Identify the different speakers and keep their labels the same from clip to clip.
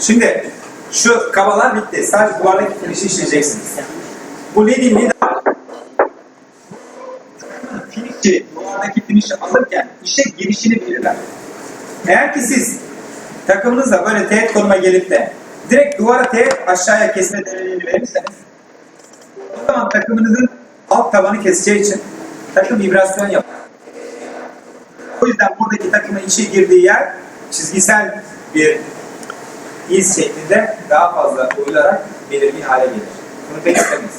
Speaker 1: Şimdi şu kabalar bitti. Sadece duvardaki finişi işleyeceksiniz. Bu leading lead finişi, duvardaki finişi alırken işe girişini belirler. Eğer ki siz takımınızla böyle teğet konuma gelip de direkt duvara teğet aşağıya kesme denemelerini verirseniz o zaman takımınızın alt tabanı keseceği için takım vibrasyon yapar. O yüzden buradaki takımın içe girdiği yer çizgisel bir iz şeklinde daha fazla oyularak belirgin hale gelir. Bunu pek istemeyiz.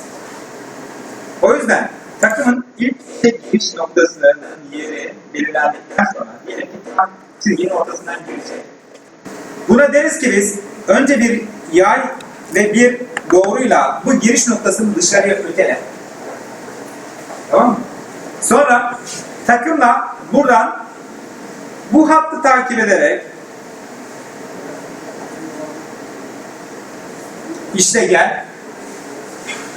Speaker 1: O yüzden takımın ilk giriş noktasının yeri belirlendikten sonra diyelim ki tam çizginin ortasından girecek. Buna deriz ki biz önce bir yay ve bir doğruyla bu giriş noktasını dışarıya ötele. Tamam mı? Sonra takımla buradan bu hattı takip ederek işte gel.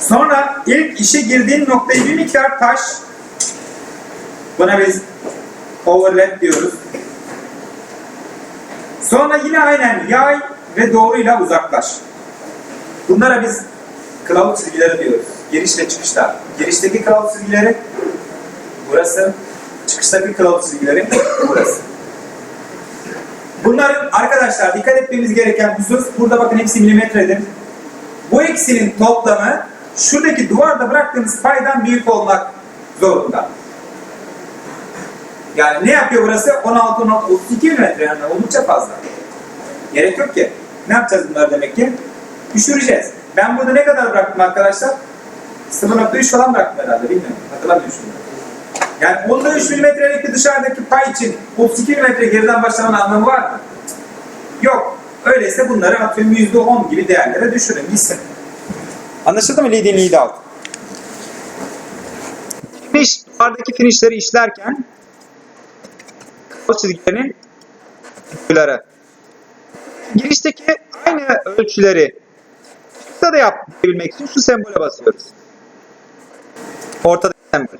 Speaker 1: Sonra ilk işe girdiğin noktayı bir miktar taş. Buna biz overlap diyoruz. Sonra yine aynen yay ve doğruyla uzaklaş. Bunlara biz kılavuz çizgileri diyoruz. Giriş ve çıkışlar. Girişteki kılavuz çizgileri burası. Çıkıştaki kılavuz çizgileri burası. Bunların arkadaşlar dikkat etmemiz gereken husus burada bakın hepsi milimetredir. Bu eksinin toplamı şuradaki duvarda bıraktığımız paydan büyük olmak zorunda. Yani ne yapıyor burası? 16-32 milimetre yani oldukça fazla. Gerek yok ki. Ne yapacağız bunlar demek ki? Düşüreceğiz. Ben burada ne kadar bıraktım arkadaşlar? 0.3 falan bıraktım herhalde bilmiyorum. Hatırlamıyorum şimdi. Yani onda 3 milimetrelik bir dışarıdaki pay için 32 milimetre geriden başlamanın anlamı var mı? Öyleyse bunları atıyorum %10 gibi değerlere düşürün gitsin. Anlaşıldı mı lead in lead out? Finish, duvardaki finishleri işlerken o çizgilerinin boyları. Girişteki aynı ölçüleri çıksa da yapabilmek için şu sembole basıyoruz. Ortada sembol.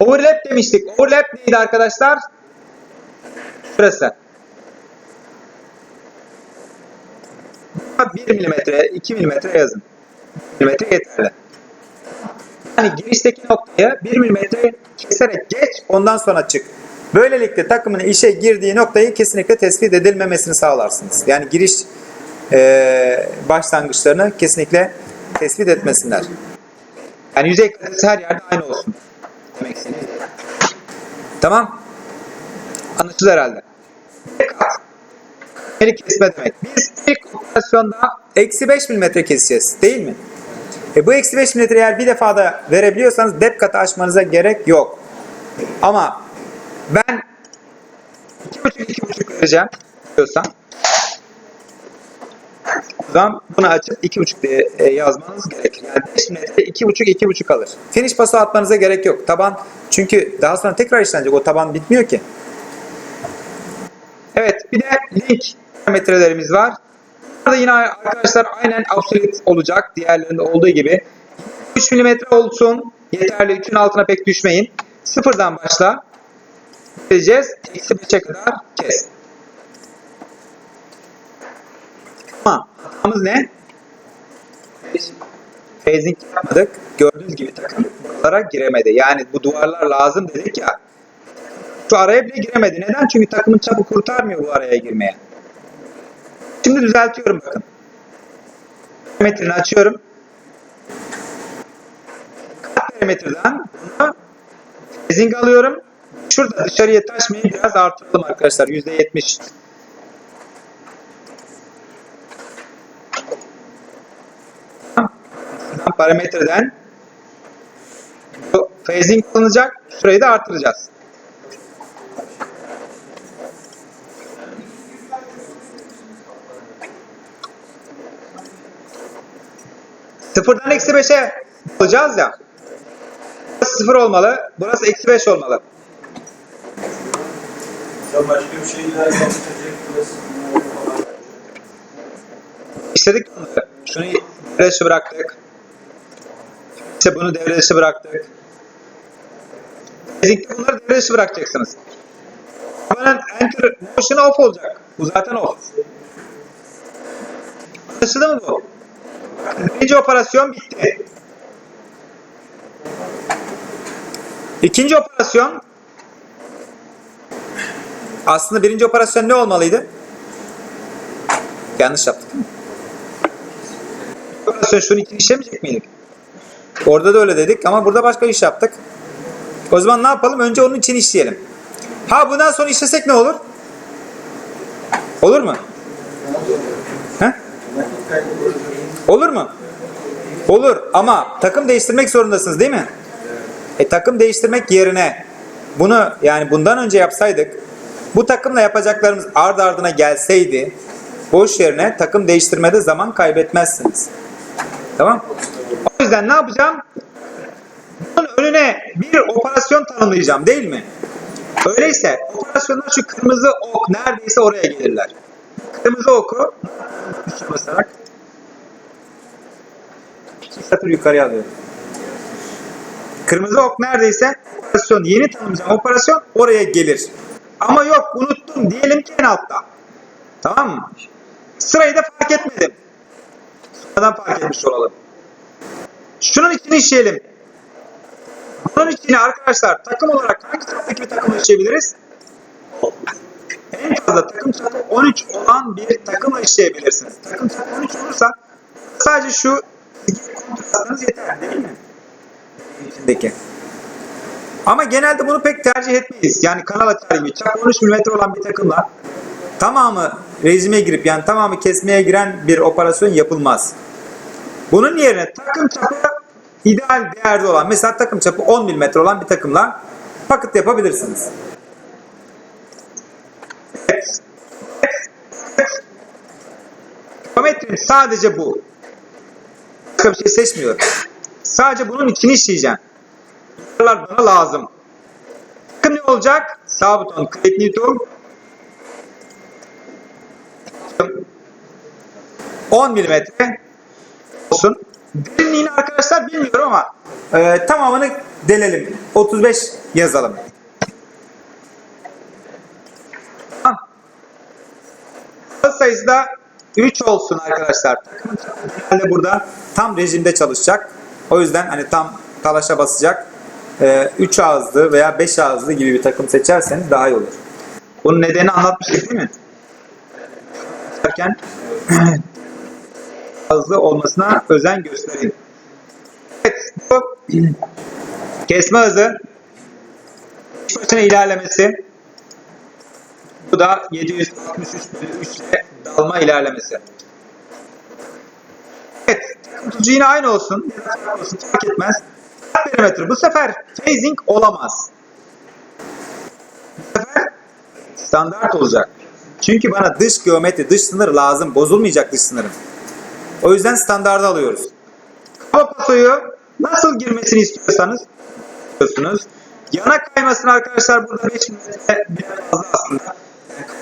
Speaker 1: Overlap demiştik. Overlap neydi arkadaşlar? Şurası. 1 milimetre, 2 milimetre yazın. 1 milimetre yeterli. Yani girişteki noktayı 1 milimetre keserek geç, ondan sonra çık. Böylelikle takımın işe girdiği noktayı kesinlikle tespit edilmemesini sağlarsınız. Yani giriş e, başlangıçlarını kesinlikle tespit etmesinler. Yani yüzey kalitesi her yerde aynı olsun. Demek. Tamam. Anlaşıldı herhalde. Beni kesme demek. Biz ilk operasyonda eksi 5 mm keseceğiz. Değil mi? E bu eksi 5 mm eğer bir defada verebiliyorsanız dep katı açmanıza gerek yok. Ama ben 2,5-2,5 vereceğim diyorsan o zaman bunu açıp 2,5 diye e, yazmanız gerekir. Yani 5 metre 2,5-2,5 kalır. Finish paso atmanıza gerek yok. Taban çünkü daha sonra tekrar işlenecek. O taban bitmiyor ki. Evet bir de link parametrelerimiz var. Burada yine arkadaşlar aynen absolute olacak. Diğerlerinde olduğu gibi. 3 mm olsun. Yeterli. 3'ün altına pek düşmeyin. Sıfırdan başla. Gideceğiz. Eksi 5'e kadar kes. Ama hatamız ne? Phasing yapmadık. Gördüğünüz gibi takım buralara giremedi. Yani bu duvarlar lazım dedik ya. Şu araya bile giremedi. Neden? Çünkü takımın çabuk kurtarmıyor bu araya girmeye. Şimdi düzeltiyorum bakın. Parametrini açıyorum. Kat parametreden bunu phasing alıyorum. Şurada dışarıya taşmayı biraz artıralım arkadaşlar. %70. Şuradan parametreden phasing alınacak. Şurayı da artıracağız. Sıfırdan eksi beşe alacağız ya. Burası sıfır olmalı. Burası eksi beş olmalı.
Speaker 2: Ya başka bir şey daha yapacak burası.
Speaker 1: İstedik bunları. Şunu devre dışı bıraktık. İşte bunu devre dışı bıraktık. Basic'te bunları devre dışı bırakacaksınız. Hemen enter motion off olacak. Bu zaten off. Anlaşıldı mı bu? Birinci operasyon bitti. İkinci operasyon aslında birinci operasyon ne olmalıydı? Yanlış yaptık? Operasyon şunun için işlemeyecek miydik? Orada da öyle dedik ama burada başka iş yaptık. O zaman ne yapalım? Önce onun için işleyelim. Ha bundan sonra işlesek ne olur? Olur mu? He? Olur mu? Olur ama takım değiştirmek zorundasınız değil mi? E takım değiştirmek yerine bunu yani bundan önce yapsaydık bu takımla yapacaklarımız ard ardına gelseydi boş yerine takım değiştirmede zaman kaybetmezsiniz. Tamam? O yüzden ne yapacağım? Bunun önüne bir operasyon tanımlayacağım değil mi? Öyleyse operasyonlar şu kırmızı ok neredeyse oraya gelirler. Kırmızı oku basarak iki satır yukarıya alıyorum. Kırmızı ok neredeyse operasyon yeni tanımlayacağım operasyon oraya gelir. Ama yok unuttum diyelim ki en altta. Tamam mı? Sırayı da fark etmedim. Sonradan fark etmiş olalım. Şunun için işleyelim. Bunun için arkadaşlar takım olarak hangi çaptaki bir takımı işleyebiliriz? En fazla takım çapı 13 olan bir takımla işleyebilirsiniz. Takım çapı 13 olursa sadece şu kontrastlarınız yeter değil mi? İçindeki. Ama genelde bunu pek tercih etmeyiz. Yani kanal açar gibi çapı 13 mm olan bir takımla tamamı rejime girip yani tamamı kesmeye giren bir operasyon yapılmaz. Bunun yerine takım çapı ideal değerde olan mesela takım çapı 10 mm olan bir takımla paket yapabilirsiniz. Geometrim sadece bu. Başka bir şey seçmiyorum. Sadece bunun içini işleyeceğim. Bunlar bana lazım. Bakın ne olacak? Sağ buton, create new tool. 10 mm olsun. Derinliğini arkadaşlar bilmiyorum ama e, tamamını delelim. 35 yazalım. Tamam. Sayı sayısı da 3 olsun arkadaşlar. Takımın burada tam rejimde çalışacak. O yüzden hani tam talaşa basacak. 3 ağızlı veya 5 ağızlı gibi bir takım seçerseniz daha iyi olur. Bunun nedeni anlatmıştık değil mi? Derken hızlı olmasına özen gösterin. Evet, bu kesme hızı başına ilerlemesi bu da 763 bölü 3 ile dalma ilerlemesi. Evet, tutucu yine aynı olsun. olsun fark etmez. Perimetre bu sefer phasing olamaz. Bu sefer standart olacak. Çünkü bana dış geometri, dış sınır lazım. Bozulmayacak dış sınırım. O yüzden standarda alıyoruz. Hava pasoyu nasıl girmesini istiyorsanız istiyorsunuz. Yana kaymasını arkadaşlar burada 5 metre biraz fazla aslında.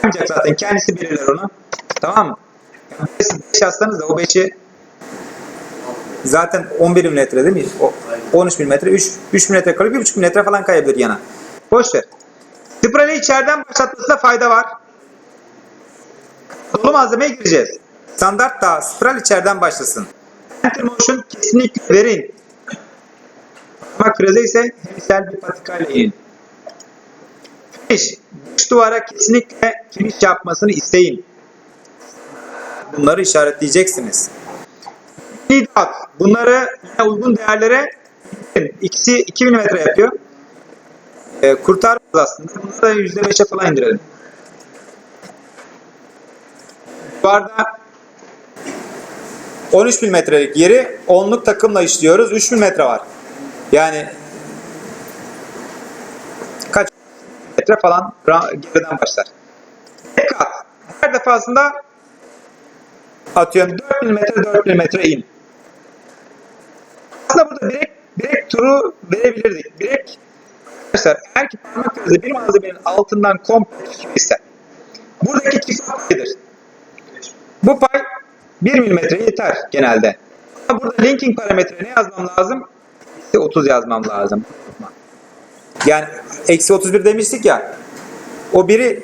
Speaker 1: Yani kaymayacak zaten. Kendisi belirler onu. Tamam mı? Yani 5 yazsanız da o 5'i zaten 11 mm değil mi? O 13 mm, 3, 3 mm kalıyor, 1,5 mm falan kayabilir yana. Boş ver. Sprayı içeriden başlatmasında fayda var. Dolu malzemeye gireceğiz. Standart da spiral içeriden başlasın. Enter motion kesinlikle verin. Ama kreze ise hemisel bir patikayla inin. Finish. Dış duvara kesinlikle finish yapmasını isteyin. Bunları işaretleyeceksiniz. Nidat. Bunları yine uygun değerlere. İkisi 2 mm yapıyor. Ee, kurtarmaz aslında. Bunu da %5'e falan indirelim. Duvarda 13 milimetrelik yeri 10'luk takımla işliyoruz. 3 milimetre var. Yani metre falan geriden başlar. Tek kat. Her defasında atıyorum 4 milimetre 4 milimetre in. Aslında burada direkt, direkt turu verebilirdik. Direkt arkadaşlar eğer ki parmak izi bir malzemenin altından komple ise buradaki çift paydır. Bu pay 1 mm yeter genelde. Ama burada linking parametre ne yazmam lazım? Eksi 30 yazmam lazım. Yani eksi 31 demiştik ya. O biri